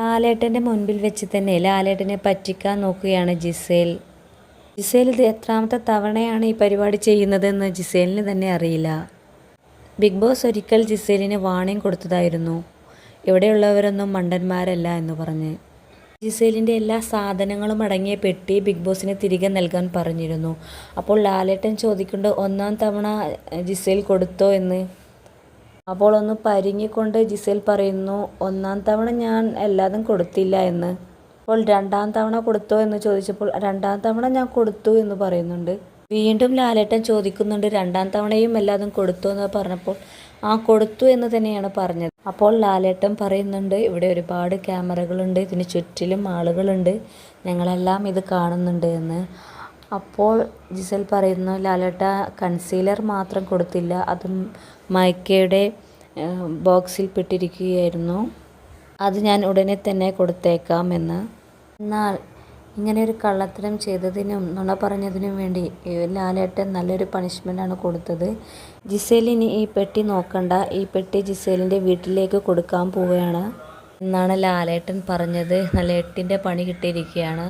ലാലേട്ടന്റെ മുൻപിൽ വെച്ച് തന്നെ ലാലേട്ടനെ പറ്റിക്കാൻ നോക്കുകയാണ് ജിസേൽ. ജിസേൽ ഇത് എത്രാമത്തെ തവണയാണ് ഈ പരിപാടി ചെയ്യുന്നതെന്ന് ജിസേലിന് തന്നെ അറിയില്ല. ബിഗ് ബോസ് ഒരിക്കൽ ജിസേലിന് വാണിംഗ് കൊടുത്തതായിരുന്നു. ഇവിടെയുള്ളവരൊന്നും മണ്ടന്മാരല്ല എന്ന് പറഞ്ഞ്. ജിസേലിന്റെ എല്ലാ സാധനങ്ങളും അടങ്ങിയ പെട്ടി ബിഗ് ബോസിന് തിരികെ നൽകാൻ പറഞ്ഞിരുന്നു. അപ്പോൾ ലാലേട്ടൻ ചോദിക്കേണ്ട ഒന്നാം തവണ ജിസേൽ കൊടുത്തോ എന്ന്. അപ്പോൾ ഒന്ന് പരിങ്ങിക്കൊണ്ട് ജിസേൽ പറയുന്നു ഒന്നാം തവണ ഞാൻ എല്ലാതും കൊടുത്തില്ല എന്ന്. അപ്പോൾ രണ്ടാം തവണ കൊടുത്തോ? എന്ന് ചോദിച്ചപ്പോൾ രണ്ടാം തവണ ഞാൻ കൊടുത്തു എന്ന് പറയുന്നുണ്ട്. വീണ്ടും ലാലേട്ടൻ ചോദിക്കുന്നുണ്ട് രണ്ടാം തവണയും എല്ലാതും കൊടുത്തു എന്ന് പറഞ്ഞപ്പോൾ ആ കൊടുത്തു എന്ന് തന്നെയാണ് പറഞ്ഞത്. അപ്പോൾ ലാലേട്ടൻ പറയുന്നുണ്ട് ഇവിടെ ഒരുപാട് ക്യാമറകളുണ്ട് ഇതിന് ചുറ്റിലും ആളുകളുണ്ട് ഞങ്ങളെല്ലാം ഇത് കാണുന്നുണ്ട് എന്ന്. അപ്പോൾ ജിസൽ പറയുന്നു ലാലേട്ട കൺസീലർ മാത്രം കൊടുത്തില്ല. അതും മൈക്കയുടെ ബോക്സിൽ പെട്ടിരിക്കുകയായിരുന്നു. അത് ഞാൻ ഉടനെ തന്നെ കൊടുത്തേക്കാം എന്ന്. എന്നാൽ ഇങ്ങനെ ഒരു കള്ളത്തരം ചെയ്തതിനും നുണ പറഞ്ഞതിനും വേണ്ടി ലാലേട്ടൻ നല്ലൊരു പണിഷ്മെന്റാണ് കൊടുത്തത്. ജിസേലിന് ഈ പെട്ടി നോക്കണ്ട. ഈ പെട്ടി ജിസേലിന്റെ വീട്ടിലേക്ക് കൊടുക്കാൻ പോവുകയാണ് എന്നാണ് ലാലേട്ടൻ പറഞ്ഞത്. നല്ല എട്ടിന്റെ പണി കിട്ടിയിരിക്കുകയാണ്.